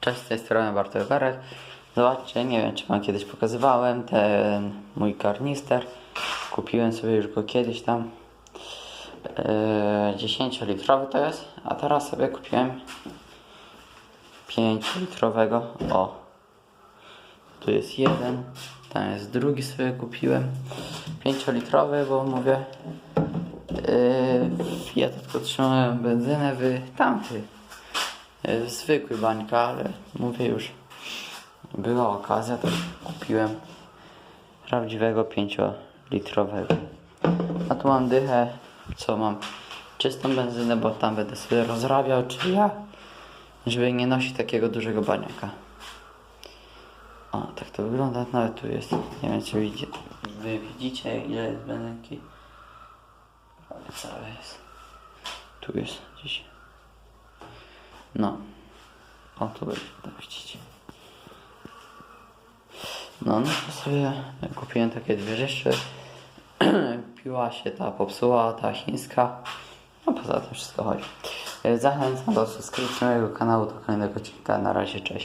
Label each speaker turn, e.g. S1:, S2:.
S1: Cześć, z tej strony Bartosz Berek. Zobaczcie, nie wiem czy wam kiedyś pokazywałem ten mój karnister. Kupiłem sobie już go kiedyś tam. Yy, 10-litrowy to jest, a teraz sobie kupiłem 5-litrowego. O, tu jest jeden, tam jest drugi sobie kupiłem. 5-litrowy, bo mówię, yy, ja tylko trzymałem benzynę w tamty e, zwykły bańka, ale mówię już, była okazja, to kupiłem prawdziwego 5-litrowego. A tu mam dychę, co mam czystą benzynę, bo tam będę sobie rozrabiał, czy ja, żeby nie nosić takiego dużego baniaka. O, tak to wygląda, nawet tu jest, nie wiem czy widzicie, wy widzicie ile jest benzynki. Prawie całe jest. Tu jest gdzieś. No. O, tu będzie, tak. No, no to sobie kupiłem takie dwie rzeczy. Piła się ta popsuła, ta chińska. No poza tym wszystko chodzi. Zachęcam do subskrypcji mojego kanału do kolejnego odcinka. Na razie, cześć.